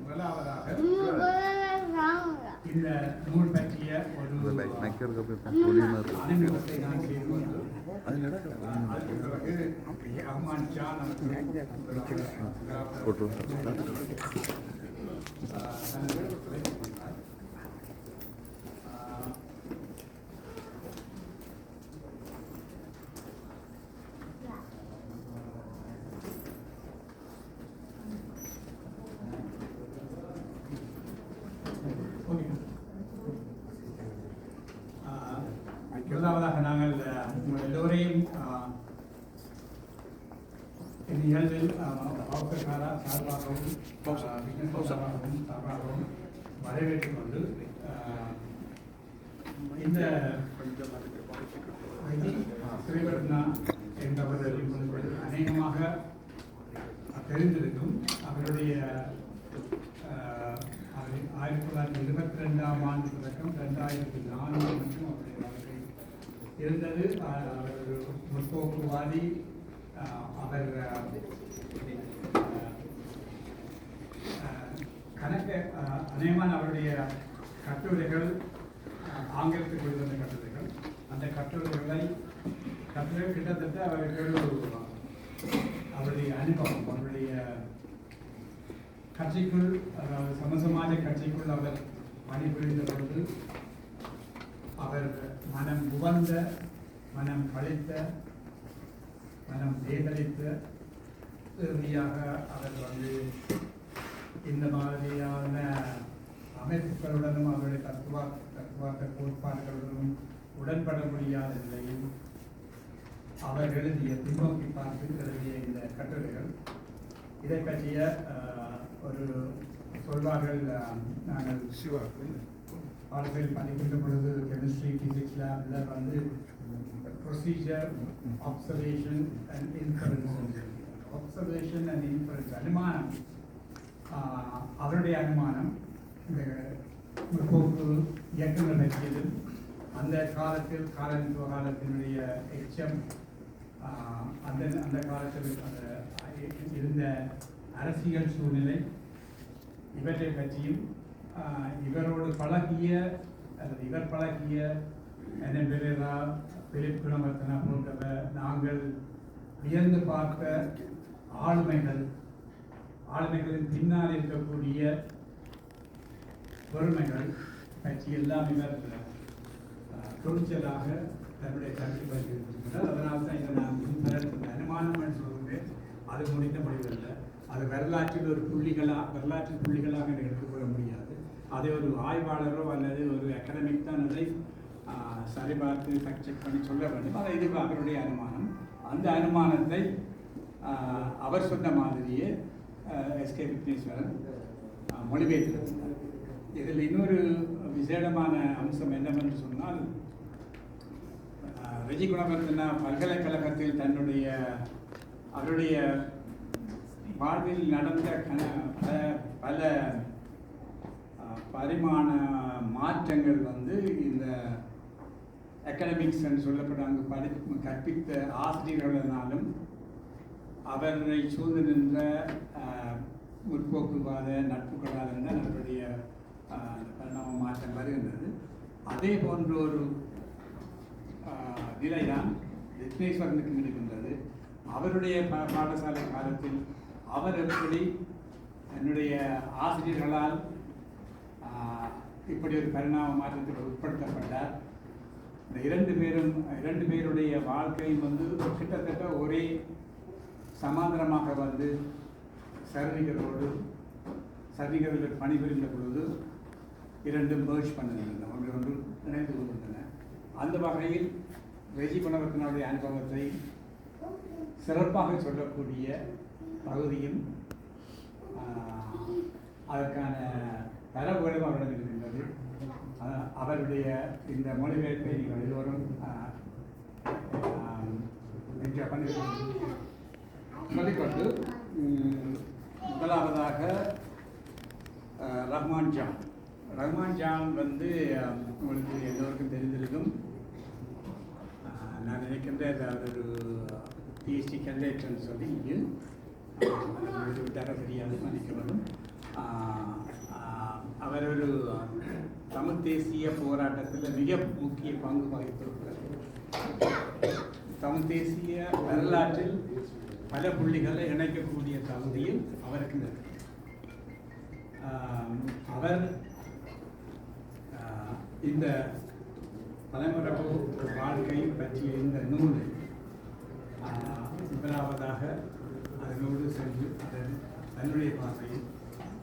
முதலாவதாக இந்த நூல் பற்றிய ஒரு அறிமுகத்தை நான் சார்பாகவும் ஆஹ், சார்பாகவும் சார்பாகவும் வரவேற்றுக் கொண்டு ஆஹ், இந்த ஸ்ரீவர்ணா என்பவர் உங்களுக்கு அநேகமாக தெரிந்திருக்கும் அவருடைய ஆயிரத்தி தொள்ளாயிரத்தி இருபத்தி ரெண்டாம் ஆண்டு தொடக்கம் ரெண்டாயிரத்தி நான்கு மற்றும் அவருடைய வாழ்க்கை இருந்தது அவர் முற்போக்குவாதி அவர் கணக்க அநேகமான அவருடைய கட்டுரைகள் ஆங்கிலத்துக்கு எழுதின கட்டுரைகள் அந்த கட்டுரைகளை கட்டுரைகள் கிட்டத்தட்ட அவருக்கு ஒரு அவருடைய அனுபவம் அவருடைய கட்சிக்குள் அதாவது சமசமாஜ கட்சிக்குள் அவர் பணிபுரிந்த பொழுது அவர் மனம் உவந்த மனம் பழித்த மனம் வேதளித்த இறுதியாக அவர் வந்து இந்த மாதிரியான அமைப்புகளுடனும் அவருடைய தத்துவ தத்துவார்த்த கோட்பாடுகளுடனும் உடன்பட முடியாத நிலையில் அவர் எழுதிய பின்னோக்கி பார்த்து எழுதிய இந்த கட்டுரைகள். இதை பற்றிய ஒரு சொல்வார்கள் நாங்கள் பாடத்தில் படிக்கின்ற பொழுது கெமிஸ்ட்ரி பிசிக்ஸ் லேபில் வந்து procedure observation and inference observation and inference அனுமானம். அவருடைய அனுமானம் இந்த முற்போக்கு இயக்கங்கள் பற்றியது அந்த காலத்தில் காலனித்துவ காலத்தினுடைய எச்சம் அந்த அந்த காலத்தில் அந்த இருந்த அரசியல் சூழ்நிலை இவற்றை பற்றியும் இவரோடு பழகிய அல்லது இவர் பழகிய என்ன பெரேரா பிலிப் குணவர்த்தனா போன்றவர் நாங்கள் வியந்து பார்த்த ஆளுமைகள் ஆளுமைகளின் பின்னால் இருக்கக்கூடிய பொறுமைகள் பற்றி எல்லாம் இவர் துணிச்சலாக தன்னுடைய கருத்து பதிவிட்டிருக்கிறார் அதனால் தான் இதை நான் முன்னர் அனுமானம் என்று சொல்கிறேன் அது முடிந்த முடிவல்ல அது வரலாற்றில் ஒரு புள்ளிகளாக வரலாற்று புள்ளிகளாக எனக்கு எடுத்துக்கொள்ள முடியாது. அதை ஒரு ஆய்வாளரோ அல்லது ஒரு அகாடமிக் தான் அதை ஆஹ், சரிபார்த்து ஃபேக்ட் செக் பண்ணி சொல்ல வேண்டும். அதை இது அவருடைய அனுமானம். அந்த அனுமானத்தை ஆஹ், அவர் சொன்ன மாதிரியே எஸ்கே விக்னேஸ்வரன் ஆஹ், இதில் இன்னொரு விசேடமான அம்சம் என்னவென்று சொன்னால் ரஜி குணவர்த்தனா பல்கலைக்கழகத்தில் தன்னுடைய அவருடைய வாழ்வில் நடந்த கண பல பல பரிமாண மாற்றங்கள் வந்து இந்த அகாடமிக்ஸ் என்று சொல்லப்பட்ட அங்கு படி கற்பித்த ஆசிரியர்களாலும் அவரை சூழ்ந்து நின்ற முற்போக்குவாத நட்புகளாக தான் அவருடைய பரிணாம மாற்றம் வருகின்றது. அதே போன்ற ஒரு நிலைதான் விக்னேஸ்வரனுக்கும் இருக்கின்றது. அவருடைய பா- பாடசாலை காலத்தில் அவர் எப்படி என்னுடைய ஆசிரியர்களால் இப்படி ஒரு பரிணாம மாற்றத்தில் உட்படுத்தப்பட்டார். இந்த இரண்டு பேரும் இரண்டு பேருடைய வாழ்க்கையும் வந்து கிட்டத்தட்ட ஒரே சமாந்தரமாக வந்து சரணிகளோடு சரணிகளில் பணிபுரிந்த பொழுது இரண்டும் மேர்ஜ் பண்ணுகின்றன ஒன்று ஒன்று இணைந்து கொள்கின்றன அந்த வகையில் ரெஜி குணவர்த்தனுடைய அனுபவத்தை சிறப்பாக சொல்லக்கூடிய பகுதியும் அதற்கான தரவுகளும் அவரிடம் இருக்கின்றது. அவருடைய இந்த மொழிபெயர்ப்பை நீங்கள் எல்லோரும் ஆஹ், ஆஹ், பண்ணி சொல்லிக்கொண்டு முதலாவதாக ரஹ்மான் ஜான். ரஹ்மான் ஜான் வந்து உங்களுக்கு எல்லோருக்கும் தெரிந்திருக்கும். நான் நினைக்கின்ற அது ஒரு பிஎஸ்டி கேண்டிடேட்னு சொல்லி இங்கு முடித்து விட்டார் தெரியாது அவர் ஒரு தமிழ் தேசிய போராட்டத்தில் மிக முக்கிய பங்கு வகித்திருக்கிறார். தமிழ் தேசிய வரலாற்றில் பல புள்ளிகளை இணைக்கக்கூடிய தகுதியில் அவருக்கு இருக்கு. ஆஹ், அவர் இந்த தலைமரபு வாழ்க்கை பற்றிய இந்த நூல் ஆஹ், முதலாவதாக அதனோடு சென்று அதன் தன்னுடைய பார்வையில்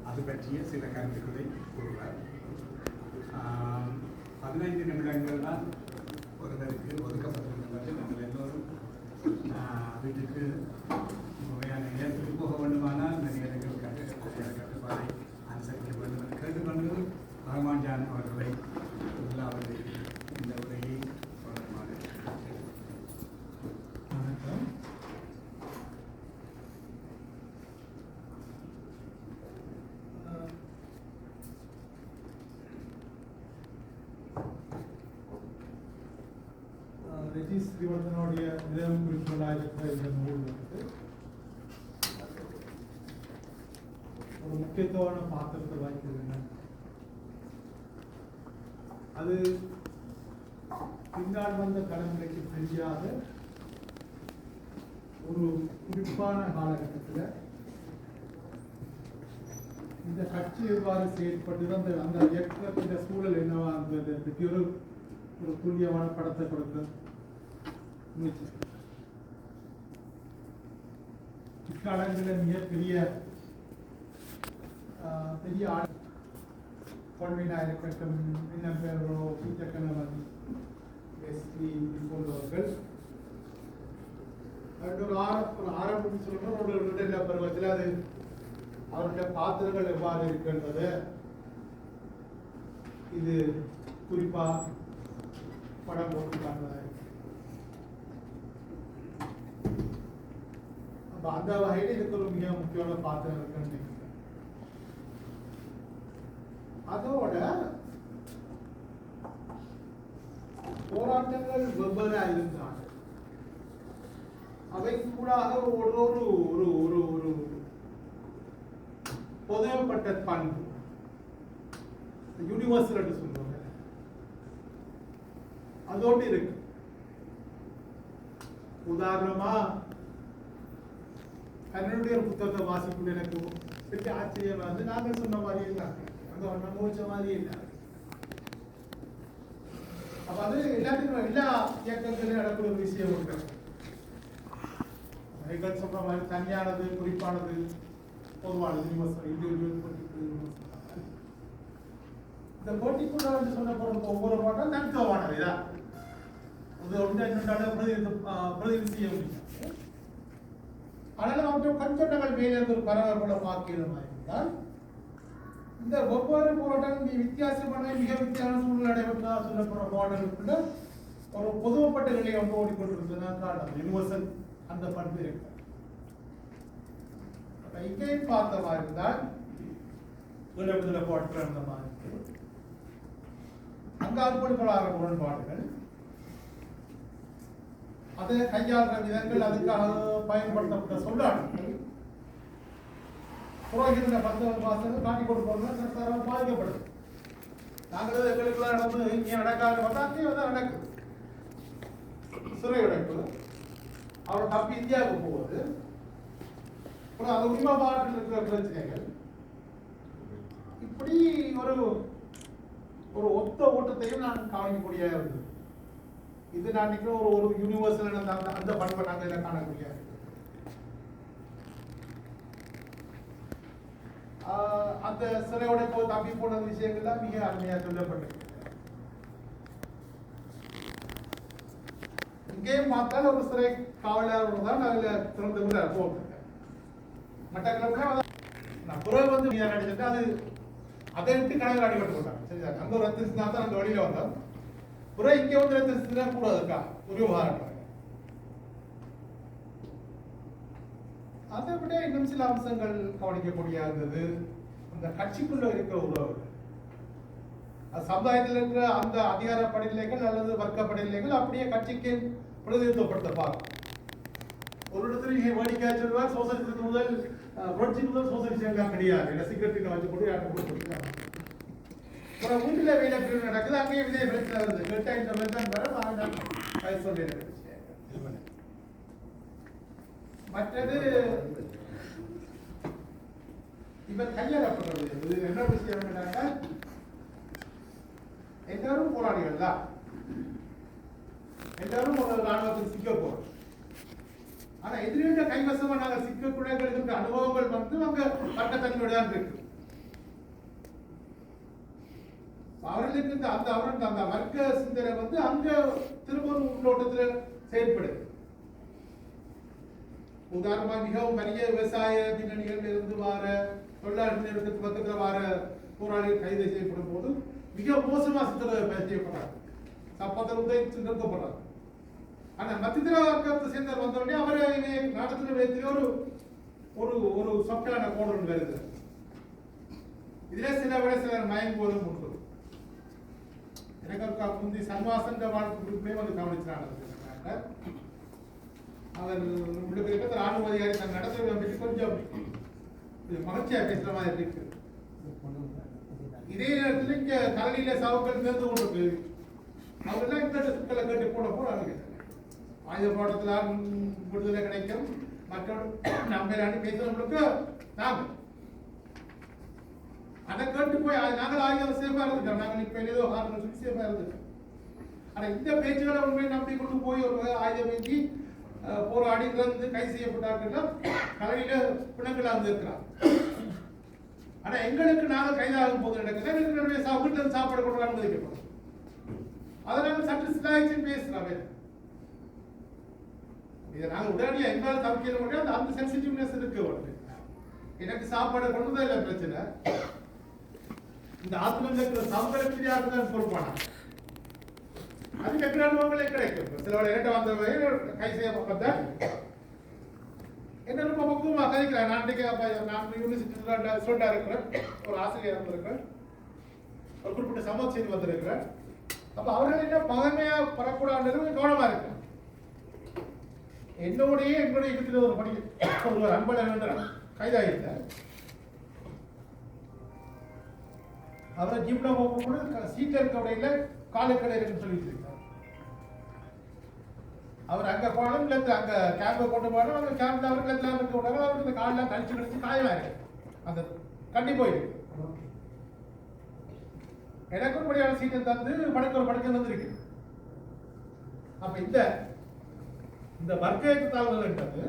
அது பற்றிய சில கருத்துக்களை கூறுவார் ஆஹ், பதினைந்து நிமிடங்கள் தான் ஒருவருக்கு ஒதுக்கப்பட்டிருக்கிறது நாங்கள் எல்லோரும் ஆஹ், வீட்டுக்கு முறையான நேரத்துக்கு போக வேண்டுமானால் இந்த நேரங்கள் கட்டு கட்டுப்பாடை அனுசரிக்க வேண்டும் என்று கேட்டுக்கொண்டு ரஹ்மான் ஜான் அவர்களை முதலாவது இந்த உரையை தொடருமாறு வணக்கம் அஹ், அஹ், ரெஜிஸ் ஸ்ரீவர்தனுடைய நிலம் குறிப்புகளாக இந்த நூல் வந்து ஒரு முக்கியத்துவமான பாத்திரத்தை வகிக்கிறது அது பின்னால் வந்த தலைமுறைக்கு தெரியாத ஒரு குறிப்பான காலகட்டத்தில் இந்த கட்சி எவ்வாறு செயல்பட்டு அந்த அந்த இயக்கத்தின் சூழல் என்னவா இருந்தது? பற்றி ஒரு ஒரு துல்லியமான படத்தை கொடுக்க முயற்சி இக்காலங்களில் மிகப்பெரிய பெரிய ஆள் பொன்வினா இருக்கட்டும் இன்னும் பேர்களோ பீச்சக்கணவன் எஸ்பி போன்றவர்கள் ஒரு ஆரம்பம் சொல்லணும் ஒரு இடையில பருவத்தில் அது அவருடைய பாத்திரங்கள் எவ்வாறு இருக்கின்றது இது குறிப்பா படம் போட்டுருக்காங்க அப்ப அந்த வகையில் இதுக்கு ஒரு மிக முக்கியமான பாத்திரம் இருக்குன்னு அதோட போராட்டங்கள் வெவ்வேறா இருந்தாங்க அவை கூடாக ஒரு ஒரு ஒரு ஒரு புதையப்பட்ட பண்பு. யூனிவர்சல் என்று சொல்லுவாங்க. அதோடு இருக்கு. உதாரணமா கன்னனுடைய புத்தகத்தை வாசிக்கும் எனக்கு பெரிய ஆச்சரியம் வந்து நாங்கள் சொன்ன மாதிரி இல்லை. அங்க அனுபவிச்ச மாதிரி இல்லை. அப்ப அது எல்லாத்துக்கும் எல்லா இயக்கத்திலும் நடக்கிற ஒரு விஷயம் உண்டு. சொன்ன சொல்ற மாதிரி தனியானது குறிப்பானது பொதுவான யூனிவர்சல் இண்டிவிஜுவல் பர்டிகுலர் இந்த பர்டிகுலர் என்று சொன்ன ஒவ்வொரு பாட்டும் தனித்துவமானது இதான் அது ஒன்று இன்னொன்றால பிரதிநிதி செய்ய முடியும் ஆனால் அவற்றை கண்சொட்டங்கள் நாங்கள் மேலிருந்து ஒரு பரவல் பார்க்கிற இருந்தால் இந்த ஒவ்வொரு போராட்டம் வித்தியாசமான மிக வித்தியாச சூழ்நிலை நடைபெற்றதாக சொல்லப்படுற போராட்டங்களுக்குள்ள ஒரு பொதுவப்பட்ட நிலையை வந்து ஓடிக்கொண்டிருந்ததுனா காரணம் யூனிவர்சல் அந்த பண்பு இருக்கு இங்கேயும் பார்த்த மாதிரி இருந்தால் விடுதலை போராட்டம் அந்த மாதிரி. அங்க அர்ப்பணிப்படாத முரண்பாடுகள். அதை கையாளுற விதங்கள் அதுக்காக பயன்படுத்தப்பட்ட சொல்லாடல்கள் புரோகித பத்த வாசகம் காட்டி சரசாரம் பாதிக்கப்படுது நாங்களும் எங்களுக்குள்ள நடந்து இங்கே நடக்காது பார்த்தா அங்கேயும் வந்து நடக்குது சிறை உடைப்பு அவர் தப்பி இந்தியாவுக்கு போகுது அப்புறம் அது உரிமை பாட்டில் இருக்கிற பிரச்சனைகள் இப்படி ஒரு ஒரு ஒத்த ஓட்டத்தையும் நான் காணக்கூடிய இருந்தது இது நான் நினைக்கிறேன் ஒரு ஒரு யூனிவர்சல் அந்த அந்த பண்பை நாங்கள் இதில் காணக்கூடிய ஆஹ் அந்த சிறையோட இப்போ தப்பி போன விஷயங்கள்லாம் மிக அருமையாக சொல்லப்பட்டிருக்கு. இங்கேயும் பார்த்தால் ஒரு சிறை காவலர் தான் அதில் திறந்து விட போட்டிருக்கேன் மட்டக்களப்புல நான் குரல் வந்து அடிச்சிருக்கேன் அது அதை விட்டு கணக்கு அடிபட்டு போட்டாங்க சரிதா அங்க ஒரு ரத்து சிந்தா தான் அந்த வழியில வந்தோம். புற இங்க வந்து ரத்து சிந்தா கூட இருக்கா? ஒரு உதாரணம் அதை விட இன்னும் சில அம்சங்கள் கவனிக்கக்கூடிய இருந்தது. அந்த கட்சிக்குள்ள இருக்கிற உறவு அது சமுதாயத்தில் இருக்கிற அந்த அதிகார படிநிலைகள் அல்லது வர்க்க படிநிலைகள் அப்படியே கட்சிக்கு பிரதிநிதித்துவப்படுத்த பார்க்கும். ஒரு இடத்துல இங்கே வேடிக்கையா சொல்வார் சோசலிசத்துக்கு முதல் புரட்சி முதல் சோசலிசம் கிடையாது. என்ன சிகரெட்டுக்கு வச்சு போட்டு யாரும் போட்டு கொடுத்துருக்காங்க அப்புறம் வீட்டில் வேலை பிரிவு நடக்குது? அங்கேயும் இதே பிரச்சனை வருது கேட்டா இந்த மாதிரி தான் வர வாங்க அது சொல்லி மற்றது இப்ப கையகப்படுறது இது என்ன விஷயம் என்னன்னா எல்லாரும் போராளிகள் தான். எல்லாரும் ஒரு ராணுவத்தில் சிக்க போறோம். ஆனா எதிரிகிட்ட கைவசமா நாங்க சிக்க இருக்க அனுபவங்கள் வந்து அவங்க பட்டத்தன்மையோட தான் இருக்கு. அவர்களுக்கு இந்த அந்த அவருக்கு அந்த வர்க்க சிந்தனை வந்து அங்க திருப்பூர் உள்ளோட்டத்துல செயல்படுது. உதாரணமா மிகவும் பெரிய விவசாய பின்னணிகள் இருந்து வார தொழிலாளர் நிறுவனத்துக்கு பக்கத்துல வார போராளிகள் கைது செய்யப்படும் போது மிக மோசமா சித்திர செய்யப்படுறாங்க சப்பத்தில் உதவி நிறுத்தப்படுறாங்க. ஆனா மத்திய வர்க்கத்தை சேர்ந்தவர் வந்த உடனே அவரை நடத்துகிற விதத்திலே ஒரு ஒரு ஒரு சொக்கலான கோடு ஒன்று வருது. இதுல சில விட சிலர் மயங்குவதும் உண்டு. எனக்கு முந்தி சன்வாசன்ற வாழ்க்கை குறிப்பே வந்து கவனிச்சாங்க அவர் ரெண்டு பேருக்கு ராணுவ அதிகாரி தன் நடத்துறதை பற்றி கொஞ்சம் கொஞ்சம் மகிழ்ச்சியா பேசுற மாதிரி இருக்கு. இதே நேரத்தில் இங்க கலனியில சவுக்கள் சேர்ந்து கொண்டு அவங்கெல்லாம் இந்த சிக்கலை கேட்டு போட போறாங்க ஆயுத போராட்டத்தில் விடுதலை கிடைக்கும். மற்றொரு நம்பலான்னு பேசுறவங்களுக்கு நாங்கள் அதை கேட்டு போய் அது நாங்கள் ஆகியோம் சேஃபாக இருந்துட்டோம். நாங்கள் இப்போ ஏதோ ஆறு சொல்லி சேஃபாக இருந்துட்டோம். ஆனா இந்த பேச்சுகளை உண்மையை நம்பி கொண்டு போய் ஒரு ஆயுதம் ஏந்தி போராடி இறந்து கை செய்யப்பட்டார்கள் கலையில பிணங்களாக இருந்திருக்கிறார் ஆனால் எங்களுக்கு நாங்கள் கைதாகும் போது நடக்குது. எங்களுடைய சாப்பிட்டு சாப்பாடு கொண்டு வர அனுமதிக்கப்படும். அதை நாங்கள் சற்று சிலாய்ச்சி பேசுறோம் இதை நாங்கள் உடனடியாக எங்களால் தவிர்க்க முடியாது அந்த சென்சிட்டிவ்னஸ் இருக்கு உடனே எனக்கு சாப்பாடு கொண்டு இல்லை பிரச்சனை. இந்த ஆத்மங்களுக்கு சமூகத்தில் யாருக்கு தான் பொறுப்பானா அது வெற்றி அனுபவங்களே கிடைக்கும்? சில இரண்டு வந்த வகையில் கை செய்யப்பட்ட என்ன ரொம்ப பக்குவமாக கதைக்கிறேன். நான் இன்னைக்கு நான் யூனிவர்சிட்டியில் ஸ்டூடெண்டாக இருக்கிறேன். ஒரு ஆசிரியர் இருந்திருக்கிறேன். ஒரு குறிப்பிட்ட சமூக செய்து வந்திருக்கிறேன். அப்போ அவர்கள் என்ன பகமையாக பரக்கூடாதுன்றது கவனமாக இருக்கு. என்னுடைய எங்களுடைய இடத்துல ஒரு படி ஒரு அன்பழகன் என்ற கைதாயிருந்தார் அவரை ஜிம்ல போகும்போது சீட்ல இருக்க உடையில காலு சொல்லிட்டு இருக்கார் அவர் அங்க போனாலும் இல்லை அங்க கேம்ப கொண்டு போனாலும் அங்க கேம்ப்ல அவர் இல்லத்துல இருக்க விடாங்க அவருக்கு இந்த காலெல்லாம் கழிச்சு கழிச்சு காயமா இருக்கு அந்த கண்டி போயிருக்கு எனக்கும் படியான சீட்டை தந்து படுக்க ஒரு படுக்க வந்துருக்கு. அப்ப இந்த இந்த வர்க்க தாழ்வுகள் என்பது